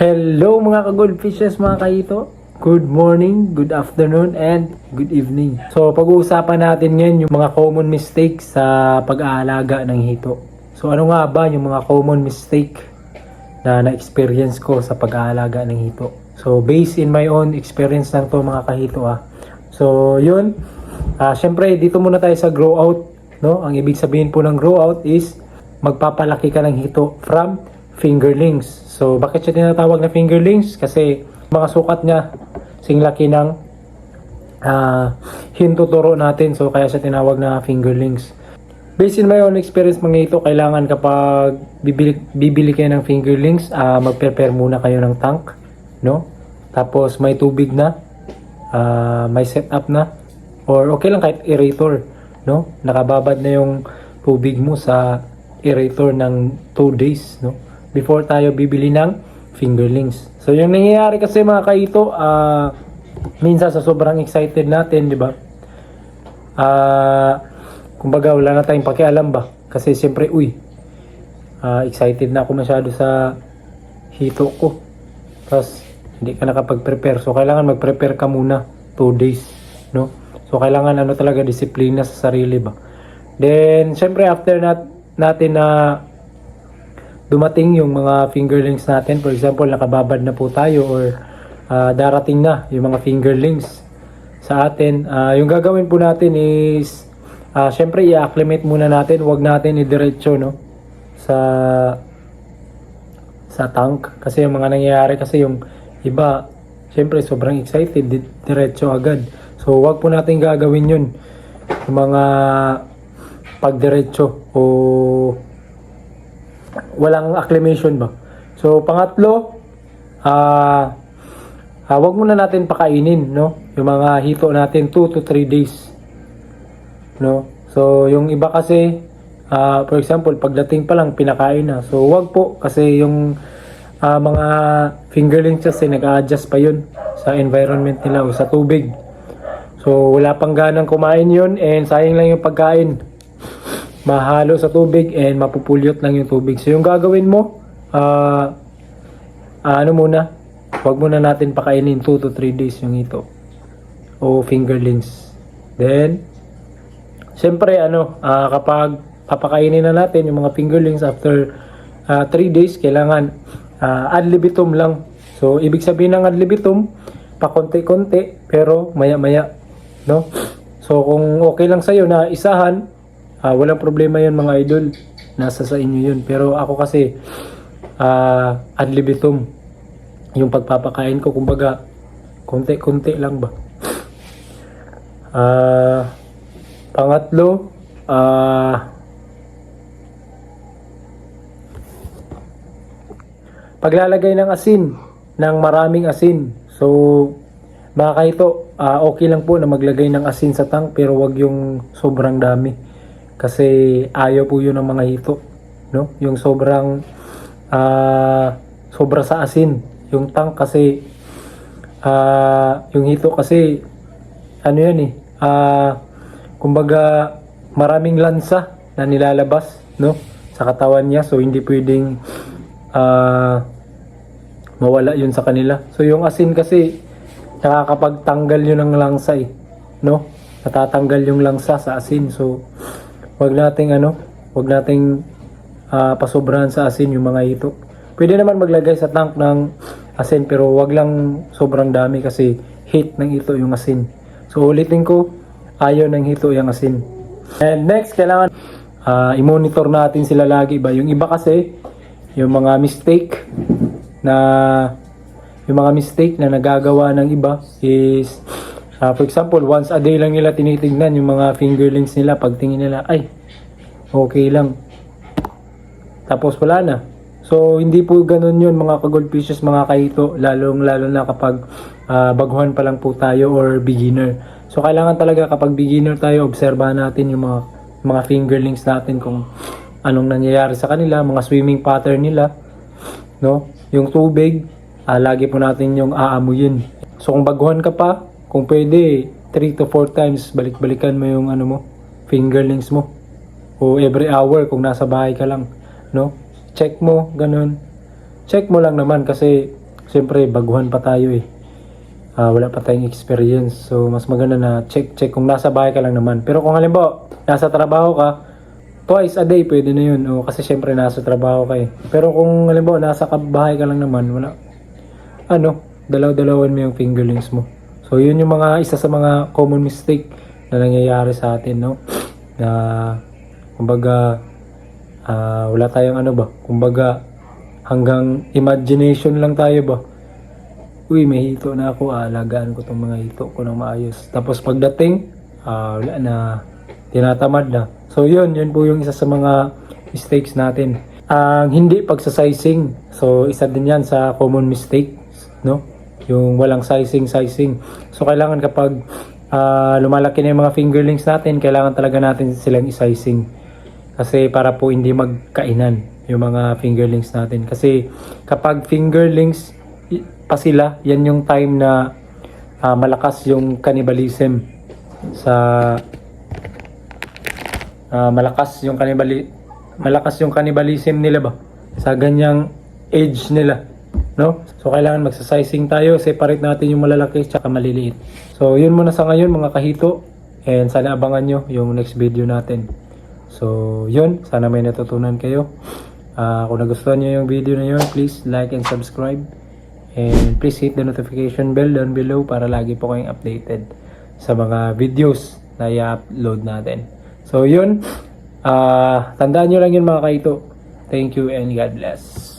Hello mga ka-goldfishes mga kahito. Good morning, good afternoon, and good evening. So pag-uusapan natin ngayon yung mga common mistakes sa pag-aalaga ng hito. So ano nga ba yung mga common mistake na na-experience ko sa pag-aalaga ng hito? So based in my own experience lang to mga kahito ah. So yun, ah syempre dito muna tayo sa grow out. No? Ang ibig sabihin po ng grow out is magpapalaki ka ng hito from fingerlings. So, bakit siya tinatawag na fingerlings? Kasi mga sukat niya singlaki ng ah hintuturo natin. So, kaya siya tinawag na fingerlings. Based in my own experience mga ito, kailangan kapag bibili, bibili kayo ng fingerlings, ah mag-prepare muna kayo ng tank. No? Tapos may tubig na, ah, may setup na, or okay lang kahit aerator. No? Nakababad na yung tubig mo sa aerator ng 2 days. No? Before tayo bibili ng fingerlings. So yung nangyayari kasi mga kaito, ah minsan sa sobrang excited natin, di ba? Ah, kumbaga wala na tayong pakialam ba? Kasi siyempre, uy, ah, excited na ako masyado sa hito ko. Tapos, hindi ka nakapag-prepare. So, kailangan mag-prepare ka muna. 2 days, no? So, kailangan ano talaga, disiplina sa sarili ba? Then, siyempre, after nat natin na dumating yung mga fingerlings natin, for example, nakababad na po tayo or ah, darating na yung mga fingerlings sa atin. Ah, yung gagawin po natin is, ah, syempre, i-acclimate muna natin. Huwag natin i-diretso, no? Sa sa tank. Kasi yung mga nangyayari kasi yung iba, syempre, sobrang excited. di- Diretso agad. So, wag po natin gagawin yun. Yung mga pagdiretso o walang acclimation ba. So, pangatlo, ah, ah, wag muna natin pakainin, no? Yung mga hito natin, 2 to 3 days. No? So, yung iba kasi, ah, for example, pagdating pa lang, pinakain na. So, wag po, kasi yung ah, mga fingerlings kasi nag-a-adjust pa yun sa environment nila o sa tubig. So, wala pang ganang kumain yun and sayang lang yung pagkain. Mahalo sa tubig and mapupulyot lang yung tubig. So, yung gagawin mo, ah, ano muna, wag muna natin pakainin 2 to 3 days yung ito. O fingerlings. Then, Siyempre, ano, ah, kapag papakainin na natin yung mga fingerlings after 3 days, kailangan ah, ad libitum lang. So, ibig sabihin ng ad libitum, pakonti-konti, pero maya-maya. No? So, kung okay lang sa'yo na isahan, ah, walang problema yun mga idol. Nasa sa inyo yun. Pero ako kasi, ah, ad libitum. Yung pagpapakain ko, kumbaga, konti-konti lang ba? Ah... Pangatlo, ah paglalagay ng asin, ng maraming asin. So, mga kahito, ah, okay lang po na maglagay ng asin sa tank pero wag yung sobrang dami. Kasi ayaw po yun ng mga hito. No? Yung sobrang ah, sobra sa asin. Yung tank kasi ah, yung hito kasi ano yan eh ah, kumbaga maraming lansa na nilalabas no sa katawan niya so hindi pwedeng ah, mawala yun sa kanila so yung asin kasi nakakapagtanggal yun ng langsa eh no natatanggal yung langsa sa asin so wag nating ano wag nating ah, pasobrahan sa asin yung mga ito pwede naman maglagay sa tank ng asin pero wag lang sobrang dami kasi heat ng ito yung asin so ulitin ko ayaw ng hito yung asin. And next, kailangan ah, i-monitor natin sila lagi ba. Yung iba kasi, yung mga mistake na yung mga mistake na nagagawa ng iba is ah, for example, once a day lang nila tinitingnan yung mga fingerlings nila pagtingin nila, ay, okay lang. Tapos wala na. So, hindi po ganun yun mga ka-goldfishes, mga kahito, lalong lalo na kapag ah, baguhan pa lang po tayo or beginner. So, kailangan talaga kapag beginner tayo, obserbahan natin yung mga, mga fingerlings natin kung anong nangyayari sa kanila, mga swimming pattern nila, no? Yung tubig, ah, lagi po natin yung aamuyin. So, kung baguhan ka pa, kung pwede, 3 to 4 times, balik-balikan mo yung ano mo, fingerlings mo. O every hour kung nasa bahay ka lang, no? Check mo, ganun. Check mo lang naman kasi siyempre baguhan pa tayo eh. Ah, wala pa tayong experience. So, mas maganda na check-check kung nasa bahay ka lang naman. Pero kung halimbawa, nasa trabaho ka, twice a day, pwede na yun. O, kasi syempre nasa trabaho ka eh. Pero kung halimbawa, nasa bahay ka lang naman, wala. Ano, dalaw-dalawan mo yung fingerlings mo. So, yun yung mga, isa sa mga common mistake na nangyayari sa atin, no? Na, kumbaga, ah, wala tayong ano ba? Kumbaga, hanggang imagination lang tayo ba? Uy, may hito na ako, alagaan ko tong mga hito ko ng maayos. Tapos pagdating, ah, wala na, tinatamad na. So yun, yun po yung isa sa mga mistakes natin. Ang hindi pagsasizing. So isa din yan sa common mistakes, no? Yung walang sizing, sizing. So kailangan kapag ah, lumalaki na yung mga fingerlings natin, kailangan talaga natin silang isizing. Kasi para po hindi magkainan yung mga fingerlings natin. Kasi kapag fingerlings pa sila, yan yung time na ah, malakas yung cannibalism sa ah, malakas yung cannibali malakas yung cannibalism nila ba sa ganyang age nila no? So kailangan magsasizing tayo. Separate natin yung malalaki at maliliit. So yun muna sa ngayon mga kahito. And sana abangan nyo yung next video natin. So yun. Sana may natutunan kayo. Ah, kung nagustuhan nyo yung video na yun please like and subscribe. And please hit the notification bell down below para lagi po kayong updated sa mga videos na i-upload natin. So yun. Ah, tandaan nyo lang yun mga kaito thank you and God bless